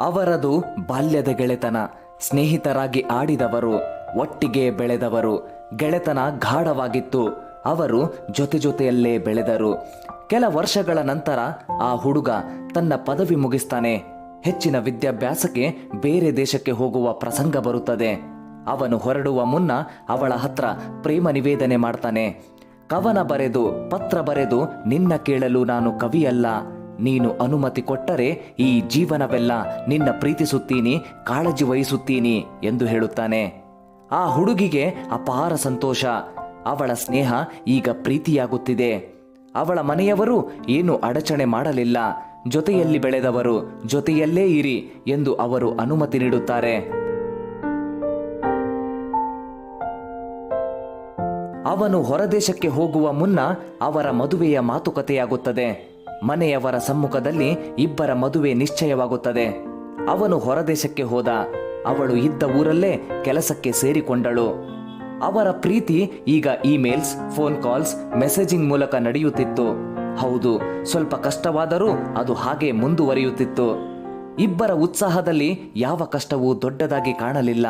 ಅವರದು ಬಾಲ್ಯದ ಗೆಳೆತನ, ಸ್ನೇಹಿತರಾಗಿ ಆಡಿದವರು, ಒಟ್ಟಿಗೆ ಬೆಳೆದವರು, ಗೆಳೆತನ ಗಾಢವಾಗಿತ್ತು. ಅವರು ಜೊತೆ ಜೊತೆಯಲ್ಲೇ ಬೆಳೆದರು. ಕೆಲ ವರ್ಷಗಳ ನಂತರ ಆ ಹುಡುಗ ತನ್ನ ಪದವಿ ಮುಗಿಸ್ತಾನೆ. ಹೆಚ್ಚಿನ ವಿದ್ಯಾಭ್ಯಾಸಕ್ಕೆ ಬೇರೆ ದೇಶಕ್ಕೆ ಹೋಗುವ ಪ್ರಸಂಗ ಬರುತ್ತದೆ. ಅವನು ಹೊರಡುವ ಮುನ್ನ ಅವಳ ಹತ್ರ ಪ್ರೇಮ ನಿವೇದನೆ ಮಾಡ್ತಾನೆ. ಕವನ ಬರೆದು, ಪತ್ರ ಬರೆದು, ನಿನ್ನ ಕೇಳಲು ನಾನು ಕವಿಯಲ್ಲ. ನೀನು ಅನುಮತಿ ಕೊಟ್ಟರೆ ಈ ಜೀವನವೆಲ್ಲ ನಿನ್ನ ಪ್ರೀತಿಸುತ್ತೀನಿ, ಕಾಳಜಿ ವಹಿಸುತ್ತೀನಿ ಎಂದು ಹೇಳುತ್ತಾನೆ. ಆ ಹುಡುಗಿಗೆ ಅಪಾರ ಸಂತೋಷ. ಅವಳ ಸ್ನೇಹ ಈಗ ಪ್ರೀತಿಯಾಗುತ್ತಿದೆ. ಅವಳ ಮನೆಯವರು ಏನು ಅಡಚಣೆ ಮಾಡಲಿಲ್ಲ. ಜೊತೆಯಲ್ಲಿ ಬೆಳೆದವರು, ಜೊತೆಯಲ್ಲೇ ಇರಿ ಎಂದು ಅವರು ಅನುಮತಿ ನೀಡುತ್ತಾರೆ. ಅವನು ಹೊರದೇಶಕ್ಕೆ ಹೋಗುವ ಮುನ್ನ ಅವರ ಮದುವೆಯ ಮಾತುಕತೆಯಾಗುತ್ತದೆ. ಮನೆಯವರ ಸಮ್ಮುಖದಲ್ಲಿ ಇಬ್ಬರ ಮದುವೆ ನಿಶ್ಚಯವಾಗುತ್ತದೆ. ಅವನು ಹೊರದೇಶಕ್ಕೆ ಹೋದ. ಅವಳು ಇದ್ದ ಊರಲ್ಲೇ ಕೆಲಸಕ್ಕೆ ಸೇರಿಕೊಂಡಳು. ಅವರ ಪ್ರೀತಿ ಈಗ ಇಮೇಲ್ಸ್, ಫೋನ್ ಕಾಲ್ಸ್, ಮೆಸೇಜಿಂಗ್ ಮೂಲಕ ನಡೆಯುತ್ತಿತ್ತು. ಹೌದು, ಸ್ವಲ್ಪ ಕಷ್ಟವಾದರೂ ಅದು ಹಾಗೆ ಮುಂದುವರಿಯುತ್ತಿತ್ತು. ಇಬ್ಬರ ಉತ್ಸಾಹದಲ್ಲಿ ಯಾವ ಕಷ್ಟವೂ ದೊಡ್ಡದಾಗಿ ಕಾಣಲಿಲ್ಲ.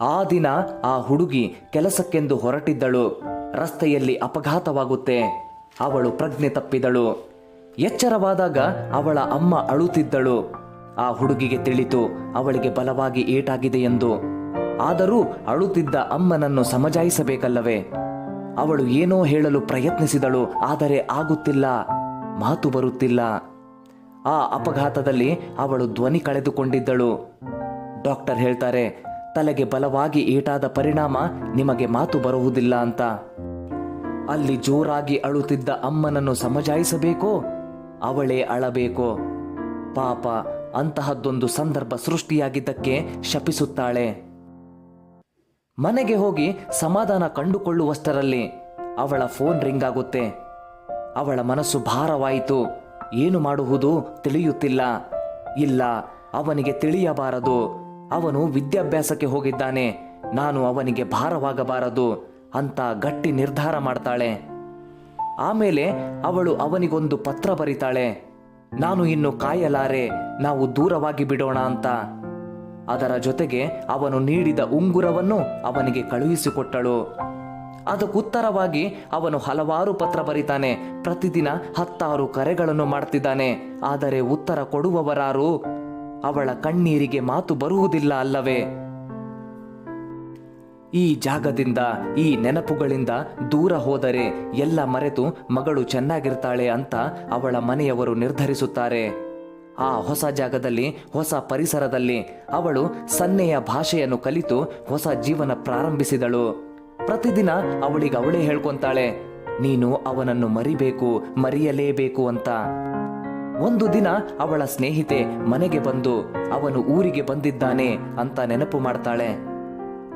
ಆ ದಿನ ಆ ಹುಡುಗಿ ಕೆಲಸಕ್ಕೆಂದು ಹೊರಟಿದ್ದಳು. ರಸ್ತೆಯಲ್ಲಿ ಅಪಘಾತವಾಗುತ್ತೆ. ಅವಳು ಪ್ರಜ್ಞೆ ತಪ್ಪಿದಳು. ಎಚ್ಚರವಾದಾಗ ಅವಳ ಅಮ್ಮ ಅಳುತ್ತಿದ್ದಳು. ಆ ಹುಡುಗಿಗೆ ತಿಳಿತು, ಅವಳಿಗೆ ಬಲವಾಗಿ ಏಟಾಗಿದೆ ಎಂದು. ಆದರೂ ಅಳುತ್ತಿದ್ದ ಅಮ್ಮನನ್ನು ಸಮಜಾಯಿಸಬೇಕಲ್ಲವೇ? ಅವಳು ಏನೋ ಹೇಳಲು ಪ್ರಯತ್ನಿಸಿದಳು, ಆದರೆ ಆಗುತ್ತಿಲ್ಲ, ಮಾತು ಬರುತ್ತಿಲ್ಲ. ಆ ಅಪಘಾತದಲ್ಲಿ ಅವಳು ಧ್ವನಿ ಕಳೆದುಕೊಂಡಿದ್ದಳು. ಡಾಕ್ಟರ್ ಹೇಳ್ತಾರೆ, ತಲೆಗೆ ಬಲವಾಗಿ ಏಟಾದ ಪರಿಣಾಮ ನಿಮಗೆ ಮಾತು ಬರುವುದಿಲ್ಲ ಅಂತ. ಅಲ್ಲಿ ಜೋರಾಗಿ ಅಳುತ್ತಿದ್ದ ಅಮ್ಮನನ್ನು ಸಮಜಾಯಿಸಬೇಕೋ? ಅವಳೇ ಅಳಬೇಕೋ? ಪಾಪ, ಅಂತಹದ್ದೊಂದು ಸಂದರ್ಭ ಸೃಷ್ಟಿಯಾಗಿದ್ದಕ್ಕೆ ಶಪಿಸುತ್ತಾಳೆ. ಮನೆಗೆ ಹೋಗಿ ಸಮಾಧಾನ ಕಂಡುಕೊಳ್ಳುವಷ್ಟರಲ್ಲಿ ಅವಳ ಫೋನ್ ರಿಂಗ್ ಆಗುತ್ತೆ ಅವಳ ಮನಸ್ಸು ಭಾರವಾಯಿತು. ಏನು ಮಾಡುವುದು ತಿಳಿಯುತ್ತಿಲ್ಲ. ಇಲ್ಲ, ಅವನಿಗೆ ತಿಳಿಯಬಾರದು. ಅವನು ವಿದ್ಯಾಭ್ಯಾಸಕ್ಕೆ ಹೋಗಿದ್ದಾನೆ. ನಾನು ಅವನಿಗೆ ಭಾರವಾಗಬಾರದು. ಅಂತ ಗಟ್ಟಿ ನಿರ್ಧಾರ ಮಾಡ್ತಾಳೆ. ಆಮೇಲೆ ಅವಳು ಅವನಿಗೊಂದು ಪತ್ರ ಬರಿತಾಳೆ. ನಾನು ಇನ್ನು ಕಾಯಲಾರೆ, ನಾವು ದೂರವಾಗಿ ಬಿಡೋಣ ಅಂತ. ಅದರ ಜೊತೆಗೆ ಅವನು ನೀಡಿದ ಉಂಗುರವನ್ನು ಅವನಿಗೆ ಕಳುಹಿಸಿಕೊಟ್ಟಳು. ಅದಕ್ಕುತ್ತರವಾಗಿ ಅವನು ಹಲವಾರು ಪತ್ರ ಬರಿತಾನೆ. ಪ್ರತಿದಿನ ಹತ್ತಾರು ಕರೆಗಳನ್ನು ಮಾಡ್ತಿದ್ದಾನೆ. ಆದರೆ ಉತ್ತರ ಕೊಡುವವರಾರು ಅವಳ ಕಣ್ಣೀರಿಗೆ ಮಾತು ಬರುವುದಿಲ್ಲ ಅಲ್ಲವೇ? ಈ ಜಾಗದಿಂದ, ಈ ನೆನಪುಗಳಿಂದ ದೂರ ಹೋದರೆ ಎಲ್ಲ ಮರೆತು ಮಗಳು ಚೆನ್ನಾಗಿರ್ತಾಳೆ ಅಂತ ಅವಳ ಮನೆಯವರು ನಿರ್ಧರಿಸುತ್ತಾರೆ. ಆ ಹೊಸ ಜಾಗದಲ್ಲಿ, ಹೊಸ ಪರಿಸರದಲ್ಲಿ ಅವಳು ಸನ್ನೆಯ ಭಾಷೆಯನ್ನು ಕಲಿತು ಹೊಸ ಜೀವನ ಪ್ರಾರಂಭಿಸಿದಳು. ಪ್ರತಿದಿನ ಅವಳಿಗೆ ಅವಳೇ ಹೇಳ್ಕೊಂತಾಳೆ, ನೀನು ಅವನನ್ನು ಮರಿಬೇಕು, ಮರೆಯಲೇಬೇಕು ಅಂತ. ಒಂದು ದಿನ ಅವಳ ಸ್ನೇಹಿತೆ ಮನೆಗೆ ಬಂದು, ಅವನು ಊರಿಗೆ ಬಂದಿದ್ದಾನೆ ಅಂತ ನೆನಪು ಮಾಡ್ತಾಳೆ.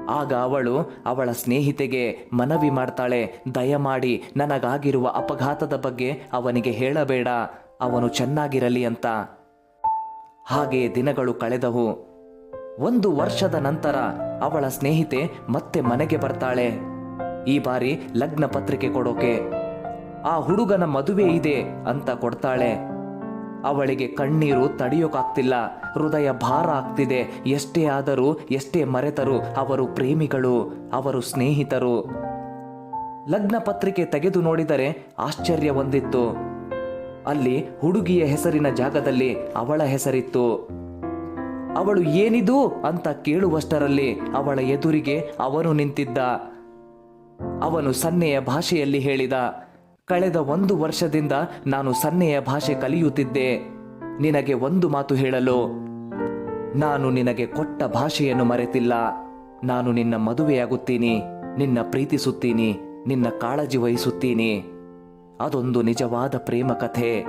ಆಗ ಅವಳು ಅವಳ ಸ್ನೇಹಿತೆಗೆ ಮನವಿ ಮಾಡ್ತಾಳೆ, ದಯಮಾಡಿ ನನಗಾಗಿರುವ ಅಪಘಾತದ ಬಗ್ಗೆ ಅವನಿಗೆ ಹೇಳಬೇಡ, ಅವನು ಚೆನ್ನಾಗಿರಲಿ ಅಂತ. ಹಾಗೆ ದಿನಗಳು ಕಳೆದವು. ಒಂದು ವರ್ಷದ ನಂತರ ಅವಳ ಸ್ನೇಹಿತೆ ಮತ್ತೆ ಮನೆಗೆ ಬರ್ತಾಳೆ. ಈ ಬಾರಿ ಲಗ್ನ ಪತ್ರಿಕೆ ಕೊಡೋಕೆ. ಆ ಹುಡುಗನ ಮದುವೆ ಇದೆ ಅಂತ ಕೊಡ್ತಾಳೆ. ಅವಳಿಗೆ ಕಣ್ಣೀರು ತಡೆಯೋಕಾಗ್ತಿಲ್ಲ, ಹೃದಯ ಭಾರ ಆಗ್ತಿದೆ. ಎಷ್ಟೇ ಆದರೂ, ಎಷ್ಟೇ ಮರೆತರು ಅವರು ಪ್ರೇಮಿಗಳು, ಅವರು ಸ್ನೇಹಿತರು. ಲಗ್ನ ಪತ್ರಿಕೆ ತೆಗೆದು ನೋಡಿದರೆ ಆಶ್ಚರ್ಯ ಹೊಂದಿತ್ತು. ಅಲ್ಲಿ ಹುಡುಗಿಯ ಹೆಸರಿನ ಜಾಗದಲ್ಲಿ ಅವಳ ಹೆಸರಿತ್ತು. ಅವಳು ಏನಿದು ಅಂತ ಕೇಳುವಷ್ಟರಲ್ಲಿ ಅವಳ ಎದುರಿಗೆ ಅವನು ನಿಂತಿದ್ದ. ಅವನು ಸನ್ನೆಯ ಭಾಷೆಯಲ್ಲಿ ಹೇಳಿದ ಕಳೆದ ಒಂದು ವರ್ಷದಿಂದ ನಾನು ಸನ್ನೆಯ ಭಾಷೆ ಕಲಿಯುತ್ತಿದ್ದೆ. ನಿನಗೆ ಒಂದು ಮಾತು ಹೇಳಲು. ನಾನು ನಿನಗೆ ಕೊಟ್ಟ ಭಾಷೆಯನ್ನು ಮರೆತಿಲ್ಲ. ನಾನು ನಿನ್ನ ಮದುವೆಯಾಗುತ್ತೀನಿ. ನಿನ್ನ ಪ್ರೀತಿಸುತ್ತೀನಿ. ನಿನ್ನ ಕಾಳಜಿ ವಹಿಸುತ್ತೀನಿ. ಅದೊಂದು ನಿಜವಾದ ಪ್ರೇಮ ಕಥೆ